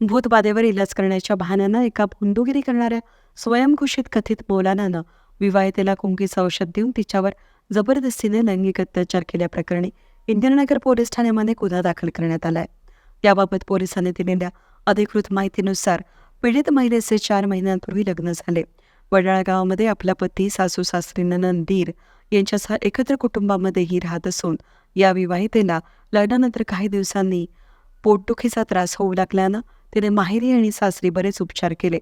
भूतबाधेवर इलाज करण्याच्या बहाण्यानं एका भोंदूगिरी करणाऱ्या स्वयंघोषित कथित मौलानानं विवाहितेला कुंकीचं औषध देऊन तिच्यावर जबरदस्तीने लैंगिक अत्याचार केल्याप्रकरणी इंदिरानगर पोलीस ठाण्यामध्ये गुन्हा दाखल करण्यात आलाय. याबाबत पोलिसांनी दिलेल्या अधिकृत माहितीनुसार पीडित महिलेचे चार महिन्यांपूर्वी लग्न झाले. वडाळा गावामध्ये आपला पती सासू सासरी नंदीर यांच्यासह एकत्र कुटुंबामध्येही राहत असून या विवाहितेला लग्नानंतर काही दिवसांनी पोटदुखीचा त्रास होऊ लागल्यानं तिने माहेरी आणि सासरी बरेच उपचार केले.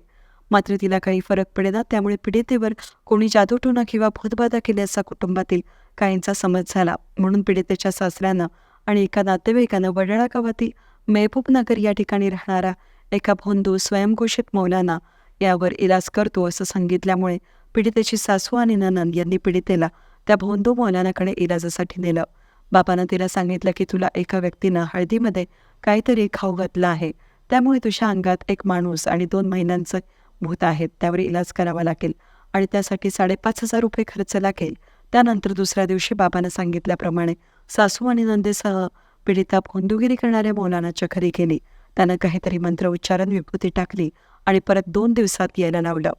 मात्र तिला काही फरक पडेना त्यामुळे पीडितेवर कोणी जादूटोना किंवा भूतबाधा केल्याचा कुटुंबातील काहींचा समज झाला. म्हणून पीडितेच्या सासऱ्यानं आणि एका नातेवाईकानं वडाळा गावातील मेहबूबनगर या ठिकाणी राहणारा एका भोंदू स्वयंघोषित मौलाना यावर इलाज करतो असं सांगितल्यामुळे पीडितेची सासू आणि ननंद यांनी पीडितेला त्या भोंदू मौलानाकडे इलाजासाठी नेलं. बाबानं तिला सांगितलं की तुला एका व्यक्तीनं हळदीमध्ये काहीतरी खाऊ घातलं आहे. त्यामुळे तुझ्या अंगात एक माणूस आणि दोन महिन्यांचं भूत आहेत. त्यावर इलाज करावा लागेल आणि त्यासाठी साडेपाच हजार रुपये खर्च लागेल. त्यानंतर दुसऱ्या दिवशी बाबानं सांगितल्याप्रमाणे सासू आणि नंदेसह पीडिता भोंदुगिरी करणाऱ्या मौलानाच्या घरी गेली. त्यानं काहीतरी मंत्र उच्चारण विभूती टाकली आणि परत दोन दिवसात यायला लावलं.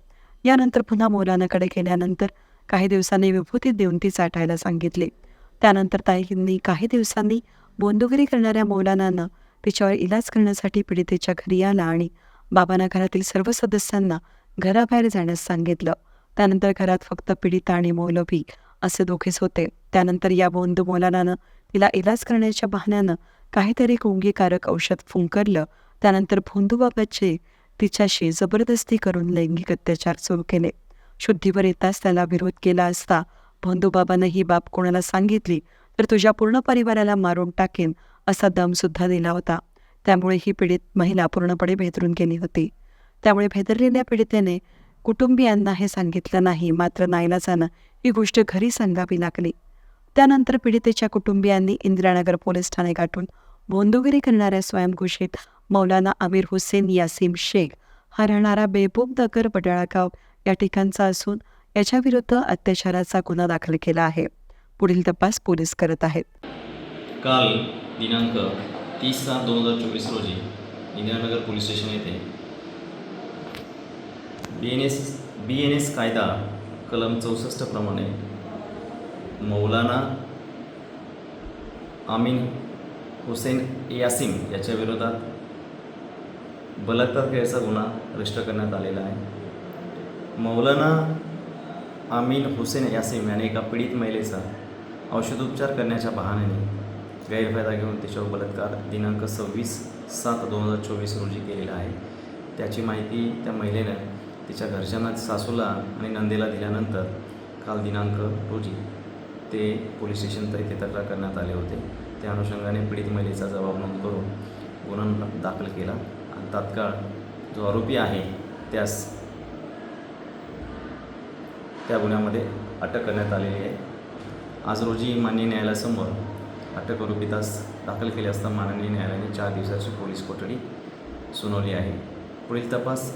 यानंतर पुन्हा मौलानाकडे गेल्यानंतर काही दिवसांनी विभूती देऊन ती चाटायला सांगितली. त्यानंतर ताईंनी काही दिवसांनी बोंदुगिरी करणाऱ्या मौलानानं तिच्यावर इलाज करण्यासाठी पीडितेच्या घरी आला आणि बाबांना घरातील सर्व सदस्यांना घराबाहेर जाण्यास सांगितलं. त्यानंतर घरात फक्त पीडिता आणि मौलभी असे दोघेच होते. त्यानंतर या बोंदू मौलानानं तिला इलाज करण्याच्या बहाण्यानं काहीतरी कुंगीकारक औषध फुंकरलं. त्यानंतर भोंदूबाबाचे तिच्याशी जबरदस्ती करून लैंगिक अत्याचार सुरू केले. शुद्धीवर येताच त्याला विरोध केला असता भोंदूबाबानं ही बाब कोणाला सांगितली तर तुझ्या पूर्ण परिवाराला मारून टाकेन असा दमसुद्धा दिला होता. त्यामुळे ही पीडित महिला पूर्णपणे भेदरून गेली होती. त्यामुळे भेदरलेल्या पीडितेने कुटुंबियांना हे सांगितलं नाही मात्र नाईलाजानं ही गोष्ट घरी सांगावी लागली. त्यानंतर पीडितेच्या कुटुंबियांनी इंदिरानगर पोलीस ठाणे गाठून भोंदुगिरी करणाऱ्या स्वयंघोषित मौलाना आमिर हुसेन यासीम शेख हा राहणारा बेबूब दगर बडाळगाव या ठिकाणचा असून याच्याविरुद्ध अत्याचाराचा गुन्हा दाखल केला आहे. पुढील तपास पोलीस करत आहेत. काल दिनांक तीस सात दोन हजार चोवीस रोजी इंदिरानगर पोलीस स्टेशन येथे B N S B N S कायदा कलम चौसष्टप्रमाणे मौलाना आमीन हुसेन यासिम याच्या विरोधात बलात्कार केल्याचा गुन्हा रजिस्टर करण्यात आलेला आहे. मौलाना आमीन हुसेन यासिम याने एका पीडित महिलेचा औषधोपचार करण्याच्या बहाण्याने गैरफायदा घेऊन त्याच्यावर बलात्कार दिनांक सव्वीस सात दोन हजार चोवीस रोजी केलेला आहे. त्याची माहिती त्या महिलेनं तिच्या घरच्यांना सासूला आणि नंदेला दिल्यानंतर काल दिनांक रोजी ते पोलीस स्टेशन तर इथे तक्रार करण्यात आले होते. त्या अनुषंगाने पीडित महिलेचा जबाब नोंद करून गुन्हा दाखल केला. आणि तात्काळ जो आरोपी आहे त्यास त्या गुन्ह्यामध्ये अटक करण्यात आलेली आहे. आज रोजी मान्य न्यायालयासमोर अटकरूपी तास दाखल केले असता माननीय न्यायालयाने चार दिवसाची पोलीस कोठडी सुनावली आहे. पुढील तपास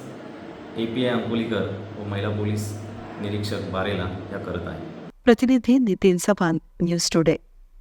ए पी आय अंकुलीकर व महिला पोलीस निरीक्षक बारेला या करत आहे. प्रतिनिधी नितीन चव्हाण न्यूज टुडे.